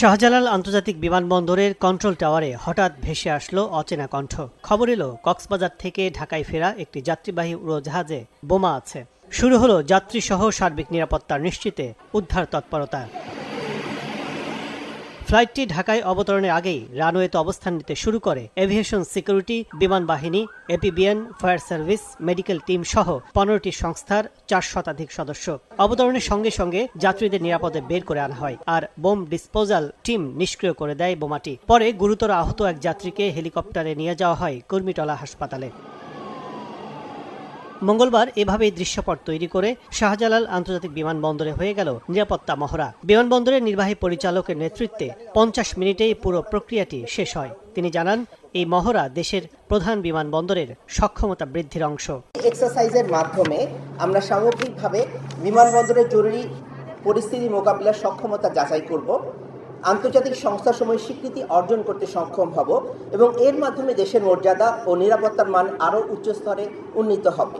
শাহজালাল আন্তর্জাতিক বিমানবন্দরের কন্ট্রোল টাওয়ারে হঠাৎ ভেসে আসলো অচেনা কণ্ঠ। খবর এলো, কক্সবাজার থেকে ঢাকায় ফেরা একটি যাত্রীবাহী উড়োজাহাজে বোমা আছে। শুরু হলো যাত্রীসহ সার্বিক নিরাপত্তা নিশ্চিতে, উদ্ধার তৎপরতা। ফ্লাইটটি ঢাকায় অবতরণের আগেই রানওয়েতে অবস্থান নিতে শুরু করে এভিয়েশন সিকিউরিটি, বিমান বাহিনী, APBN, fire service, medical team সহ পনেরোটি সংস্থার চার শতাধিক সদস্য। অবতরণের সঙ্গে সঙ্গে যাত্রীদের নিরাপদে বের করে আনা হয় আর বোম ডিসপোজাল টিম নিষ্ক্রিয় করে দেয় বোমাটি। পরে গুরুতর আহত এক যাত্রীকে হেলিকপ্টারে নিয়ে যাওয়া হয় কুর্মিটলা হাসপাতালে। মঙ্গলবার এভাবেই দৃশ্যপট তৈরি করে শাহজালাল আন্তর্জাতিক বিমানবন্দরে হয়ে গেল নিরাপত্তা মহড়া। বিমানবন্দরের নির্বাহী পরিচালকের নেতৃত্বে পঞ্চাশ মিনিটেই পুরো প্রক্রিয়াটি শেষ হয়। তিনি জানান, এই মহড়া দেশের প্রধান বিমানবন্দরের সক্ষমতা বৃদ্ধির অংশ। এক্সারসাইজের মাধ্যমে আমরা সামগ্রিকভাবে বিমানবন্দরের জরুরি পরিস্থিতি মোকাবিলার সক্ষমতা যাচাই করব। আন্তর্জাতিক সংস্থার সময় স্বীকৃতি অর্জন করতে সক্ষম হব এবং এর মাধ্যমে দেশের মর্যাদা ও নিরাপত্তার মান আরও উচ্চ স্তরে উন্নীত হবে।